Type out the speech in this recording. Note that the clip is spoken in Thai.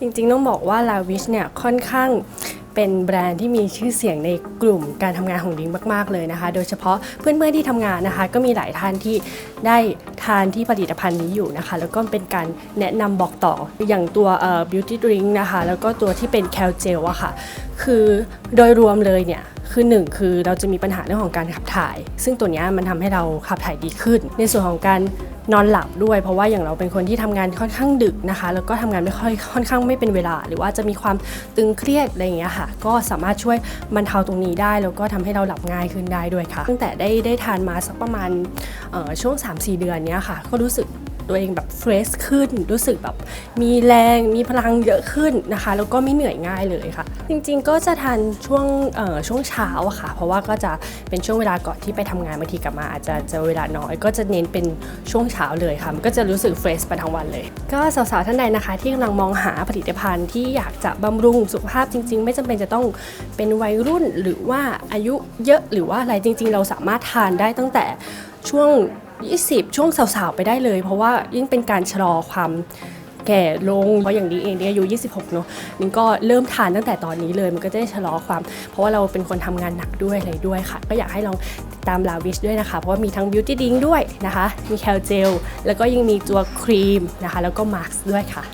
จริงๆต้องบอกว่า Lavish เนี่ยค่อนข้างเป็นแบรนด์ที่มีชื่อเสียงในกลุ่มการทำงานของดิ้งมาก ๆ เลยนะคะ โดยเฉพาะเพื่อนๆที่ทำงานนะคะ ก็มีหลายท่านที่ได้ทานที่ผลิตภัณฑ์นี้อยู่นะคะ แล้วก็เป็นการแนะนำบอกต่ออย่างตัวเอ่อ beauty drink นะคะ แล้วก็ตัวที่เป็น cal gel อะค่ะ คือโดยรวมเลยเนี่ยคือหนึ่งคือเราจะมีปัญหาเรื่องของการขับถ่าย ซึ่งตัวนี้มันทำให้เราขับถ่ายดีขึ้น ในส่วนของการ นอนหลับด้วย เพราะว่าอย่างเราเป็นคนที่ทำงานค่อนข้างดึกนะคะ แล้วก็ทำงานไม่ค่อยค่อนข้างไม่เป็นเวลา หรือว่าจะมีความตึงเครียดอะไรอย่างเงี้ยค่ะ ก็สามารถช่วยบรรเทาตรงนี้ได้ แล้วก็ทำให้เราหลับง่ายขึ้นได้ด้วยค่ะ ตั้งแต่ได้ได้ทานมาสักประมาณช่วง 3-4 เดือนเนี้ยค่ะ ก็รู้สึก ตัวเองแบบเฟรชขึ้น รู้สึกแบบมีแรงมีพลังเยอะขึ้นนะคะ แล้วก็ไม่เหนื่อยง่ายเลยค่ะ จริงๆก็จะทานช่วงช่วงเช้าอะค่ะ เพราะว่าก็จะเป็นช่วงเวลาก่อนที่ไปทำงานบางทีกลับมาอาจจะเจอเวลาน้อย ก็จะเน้นเป็นช่วงเช้าเลยค่ะก็จะรู้สึกเฟรชไปทั้งวันเลย ก็สาวๆท่านใดนะคะ ที่กำลังมองหาผลิตภัณฑ์ที่อยากจะบำรุงสุขภาพจริง ๆ ไม่จำเป็นจะต้องเป็นวัยรุ่นหรือว่าอายุเยอะหรือว่าอะไรจริง ๆ เราสามารถทานได้ตั้งแต่ช่วง 20 ช่วงสาวๆ ไปได้เลย เพราะว่ายิ่งเป็นการชะลอความแก่ลง เพราะอย่างนี้เองเนี่ยอายุ 26 เนอะนิ้งก็เริ่มทานตั้งแต่ตอนนี้เลย มันก็จะได้ชะลอความ เพราะว่าเราเป็นคนทำงานหนักด้วยอะไรด้วยค่ะ ก็อยากให้ลองตามลาวิชด้วยนะคะ เพราะว่ามีทั้งบิวตี้ดิงด้วยนะคะ มีแคลเจล แล้วก็ยังมีตัวครีมนะคะ แล้วก็มาร์กด้วยค่ะ